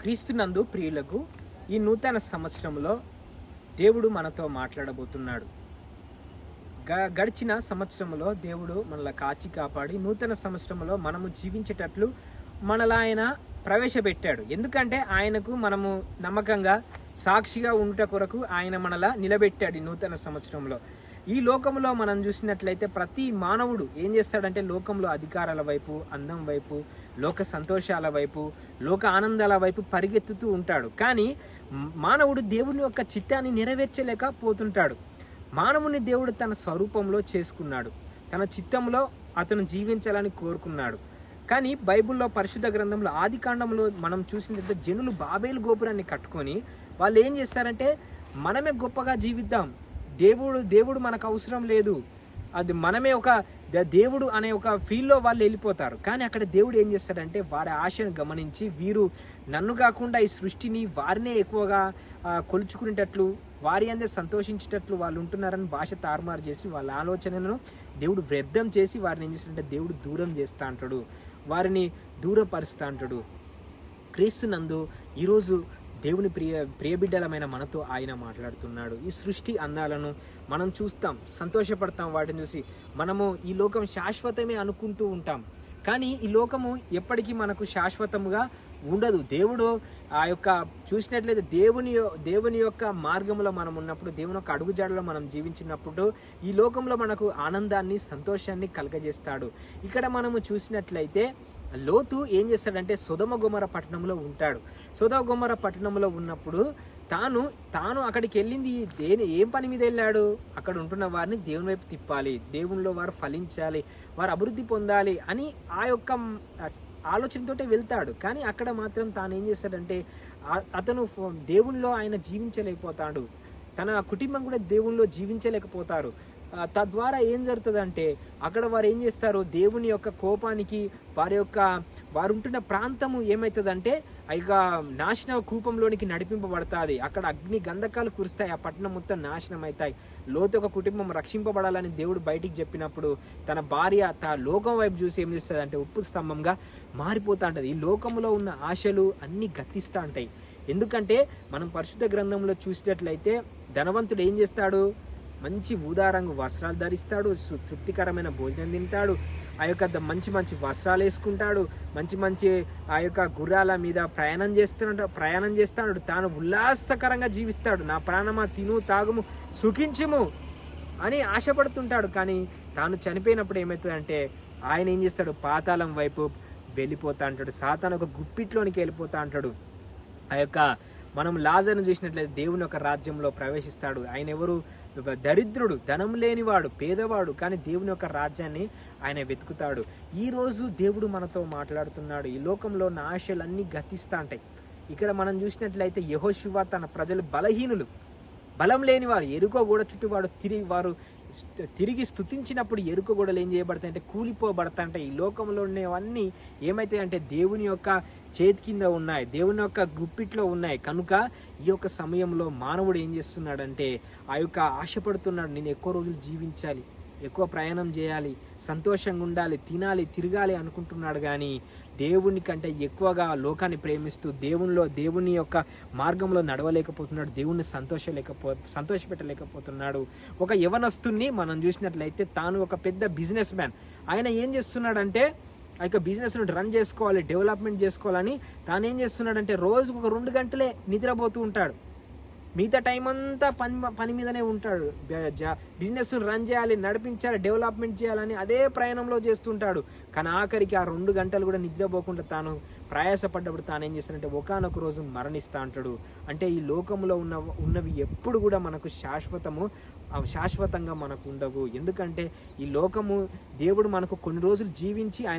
క్రీస్తునందు ప్రియులకు ఈ నూతన సంవత్సరంలో దేవుడు మనతో మాట్లాడబోతున్నాడు. గ- గడిచిన సంవత్సరంలో దేవుడు మనల్ని కాచి కాపాడి నూతన సంవత్సరంలో మనము జీవించేటట్లు మనలా ఆయన ప్రవేశపెట్టాడు. ఎందుకంటే ఆయనకు మనము నమ్మకంగా సాక్షిగా ఉండుట కొరకు ఆయన మనలా నిలబెట్టాడు నూతన సంవత్సరంలో. ఈ లోకంలో మనం చూసినట్లయితే ప్రతి మానవుడు ఏం చేస్తాడంటే లోకంలో అధికారాల వైపు అందం వైపు లోక సంతోషాల వైపు లోక ఆనందాల వైపు పరిగెత్తుతూ ఉంటాడు. కానీ మానవుడు దేవుని యొక్క చిత్తాన్ని నెరవేర్చలేకపోతుంటాడు. మానవుని దేవుడు తన స్వరూపంలో చేసుకున్నాడు. తన చిత్తంలో అతను జీవించాలని కోరుకున్నాడు. కానీ బైబిల్లో పరిశుద్ధ గ్రంథంలో ఆది కాండంలో మనం చూసినట్లయితే జనులు బాబేలు గోపురాన్ని కట్టుకొని వాళ్ళు ఏం చేస్తారంటే మనమే గొప్పగా జీవిద్దాం. దేవుడు దేవుడు మనకు అవసరం లేదు. అది మనమే ఒక ద- దేవుడు అనే ఒక ఫీల్డ్లో వాళ్ళు వెళ్ళిపోతారు. కానీ అక్కడ దేవుడు ఏం చేస్తాడంటే వారి ఆశను గమనించి వీరు నన్ను కాకుండా ఈ సృష్టిని వారినే ఎక్కువగా కొలుచుకునేటట్లు వారి అందే సంతోషించేటట్లు వాళ్ళు ఉంటున్నారని భాష తారుమారు చేసి వాళ్ళ ఆలోచనలను దేవుడు వ్యర్థం చేసి వారిని ఏం చేస్తాడంటే దేవుడు దూరం చేస్తా అంటాడు. వారిని దూరపరుస్తా అంటాడు. క్రీస్తునందు ఈరోజు దేవుని ప్రియ ప్రియబిడ్డలమైన మనతో ఆయన మాట్లాడుతున్నాడు. ఈ సృష్టి అందాలను మనం చూస్తాం సంతోషపడతాం వాటిని చూసి మనము ఈ లోకం శాశ్వతమే అనుకుంటూ ఉంటాం. కానీ ఈ లోకము ఎప్పటికీ మనకు శాశ్వతముగా ఉండదు. దేవుడు ఆ యొక్క చూసినట్లయితే దేవుని దేవుని యొక్క మార్గంలో మనం ఉన్నప్పుడు దేవుని యొక్క అడుగుజాడలో మనం జీవించినప్పుడు ఈ లోకంలో మనకు ఆనందాన్ని సంతోషాన్ని కలగజేస్తాడు. ఇక్కడ మనము చూసినట్లయితే లోతు ఏం చేస్తాడంటే సుధమ గుమర పట్టణంలో ఉంటాడు. సుధమ గుమర పట్టణంలో ఉన్నప్పుడు తాను తాను అక్కడికి వెళ్ళింది దేని ఏం పని మీద వెళ్ళాడు? అక్కడ ఉంటున్న వారిని దేవుని వైపు తిప్పాలి. దేవునిలో వారు ఫలించాలి. వారు అభివృద్ధి పొందాలి అని ఆ యొక్క ఆలోచనతో ఆలోచనతోటే వెళ్తాడు. కానీ అక్కడ మాత్రం తాను ఏం చేస్తాడంటే అతను ఫ- దేవునిలో ఆయన జీవించలేకపోతాడు. తన కుటుంబం కూడా దేవునిలో జీవించలేకపోతారు. తద్వారా ఏం జరుగుతుందంటే అక్కడ వారు ఏం చేస్తారు? దేవుని యొక్క కోపానికి వారి యొక్క వారు ఉంటున్న ప్రాంతము ఏమవుతుందంటే ఇక నాశన కూపంలోనికి నడిపింపబడతాది. అక్కడ అగ్ని గంధకాలు కురుస్తాయి ఆ పట్టణం మొత్తం నాశనం అవుతాయి లోతు ఒక కుటుంబం రక్షింపబడాలని దేవుడు బయటికి చెప్పినప్పుడు తన భార్య తా లోకం వైపు చూసి ఏం చేస్తుంది అంటే ఉప్పు స్తంభంగా మారిపోతా ఉంటుంది ఈ లోకంలో ఉన్న ఆశలు అన్నీ గతిస్తూ ఉంటాయి ఎందుకంటే మనం పరిశుద్ధ గ్రంథంలో చూసినట్లయితే ధనవంతుడు ఏం చేస్తాడు? మంచి ఊదా రంగు వస్త్రాలు ధరిస్తాడు తృప్తికరమైన భోజనం తింటాడు ఆ యొక్క మంచి మంచి వస్త్రాలు వేసుకుంటాడు మంచి మంచి ఆ యొక్క గుర్రాల మీద ప్రయాణం చేస్తున్నాడు ప్రయాణం చేస్తాడు తాను ఉల్లాసకరంగా జీవిస్తాడు నా ప్రాణమా తిను తాగుము సుఖించుము అని ఆశపడుతుంటాడు. కానీ తాను చనిపోయినప్పుడు ఏమవుతుందంటే ఆయన ఏం చేస్తాడు పాతాళం వైపు వెళ్ళిపోతా అంటాడు సాతాను ఒక గుప్పిట్లోనికి వెళ్ళిపోతా అంటాడు. ఆ యొక్క మనం లాజర్ను చూసినట్లయితే దేవుని యొక్క రాజ్యంలో ప్రవేశిస్తాడు. ఆయన ఎవరు? దరిద్రుడు ధనం లేనివాడు పేదవాడు కానీ దేవుని యొక్క రాజ్యాన్ని ఆయన వెతుకుతాడు. ఈ రోజు దేవుడు మనతో మాట్లాడుతున్నాడు. ఈ లోకంలో ఉన్న ఆశలన్నీ గతిస్తా ఉంటాయి. ఇక్కడ మనం చూసినట్లయితే యహోశివ తన ప్రజలు బలహీనులు. బలం లేని వారు ఎరుకో కూడా చుట్టూ వాడు తిరిగి వారు తిరిగి స్తుతించినప్పుడు ఎరుక గొడవలు ఏం చేయబడతాయి అంటే కూలిపోబడతాయంటే. ఈ లోకంలో ఉన్నవన్నీ ఏమైతే అంటే దేవుని యొక్క చేతి కింద ఉన్నాయి దేవుని యొక్క గుప్పిట్లో ఉన్నాయి. కనుక ఈ యొక్క సమయంలో మానవుడు ఏం చేస్తున్నాడంటే ఆ యొక్క ఆశపడుతున్నాడు నేను ఎక్కువ రోజులు జీవించాలి. ఎక్కువ ప్రయాణం చేయాలి సంతోషంగా ఉండాలి తినాలి తిరగాలి అనుకుంటున్నాడు కానీ దేవుని కంటే ఎక్కువగా లోకాన్ని ప్రేమిస్తూ దేవునిలో దేవుని యొక్క మార్గంలో నడవలేకపోతున్నాడు దేవుణ్ణి సంతోషలేకపో సంతోషపెట్టలేకపోతున్నాడు. ఒక యవనస్తుని మనం చూసినట్లయితే తాను ఒక పెద్ద బిజినెస్ మ్యాన్. ఆయన ఏం చేస్తున్నాడంటే ఆ యొక్క బిజినెస్ను రన్ చేసుకోవాలి డెవలప్మెంట్ చేసుకోవాలని తాను ఏం చేస్తున్నాడంటే రోజుకు ఒక రెండు గంటలే నిద్రపోతూ ఉంటాడు. మిగతా టైం అంతా పని పని మీదనే ఉంటాడు. జా- బిజినెస్ రన్ చేయాలి నడిపించాలి డెవలప్మెంట్ చేయాలని అదే ప్రయాణంలో చేస్తుంటాడు. కానీ ఆఖరికి ఆ రెండు గంటలు కూడా నిద్రపోకుండా తాను ప్రయాసపడ్డప్పుడు తాను ఏం చేస్తానంటే ఒకనొక రోజు మరణిస్తా అంటాడు. అంటే ఈ లోకంలో ఉన్న ఉన్నవి ఎప్పుడు కూడా మనకు శాశ్వతము శాశ్వతంగా మనకు ఉండవు. ఎందుకంటే ఈ లోకము దేవుడు మనకు కొన్ని రోజులు జీవించి ఆయన